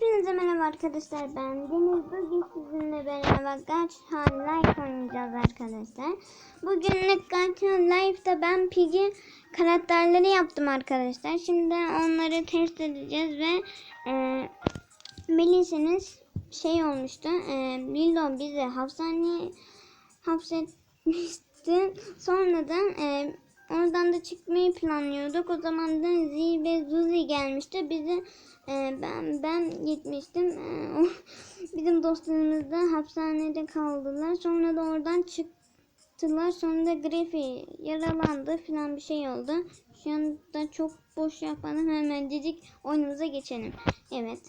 Hepinize merhaba arkadaşlar ben Deniz bugün sizinle beraber Gacha Life oynayacağız arkadaşlar. Bugünlük Gacha Life'da ben Piggy karakterleri yaptım arkadaşlar. Şimdi onları test edeceğiz ve e, bilirsiniz şey olmuştu. E, Willow bizi hapishaneye hapsetmişti. Sonradan e, oradan da çıkmayı planlıyorduk. O zaman da Z ve Zuzi gelmişti. Bizi e, ben ben gitmiştim. E, o, bizim dostlarımız da hapishanede kaldılar. Sonra da oradan çıktılar. Sonra da Griffy yaralandı falan bir şey oldu. Şu anda çok boş yapmadan hemen dedik oyunumuza geçelim. Evet.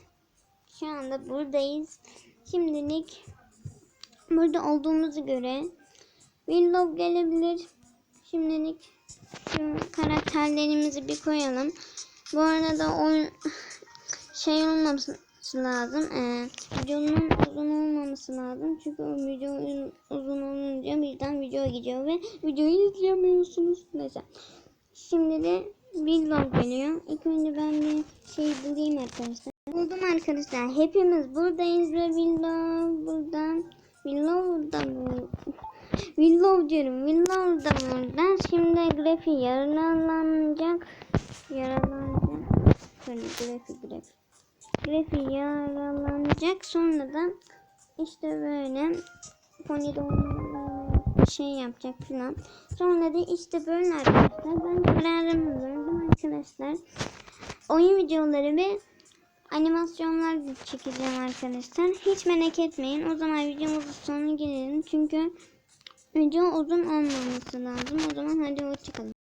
Şu anda buradayız. Şimdilik burada olduğumuzu göre Willow gelebilir. Şimdilik şu karakterlerimizi bir koyalım. Bu arada oyun şey olmaması lazım. Ee, videonun uzun olmaması lazım. Çünkü o video uzun olunca birden video gidiyor ve videoyu izleyemiyorsunuz. Mesela. Şimdi de Willow geliyor. İlk önce ben bir şey bulayım arkadaşlar. Buldum arkadaşlar. Hepimiz buradayız ve Willow buradan. Willow diyorum. Willow da burada. Şimdi Graffi yaralanacak. Yaralanacak. Şöyle Graffi Graffi. Graffi yaralanacak. Sonra da işte böyle Polydon şey yapacak falan. Sonra da işte böyle arkadaşlar. Ben kararımı verdim arkadaşlar. Oyun videoları ve animasyonlar çekeceğim arkadaşlar. Hiç merak etmeyin. O zaman videomuzun sonuna gelelim. Çünkü video uzun olmaması lazım. O zaman hadi hoşçakalın.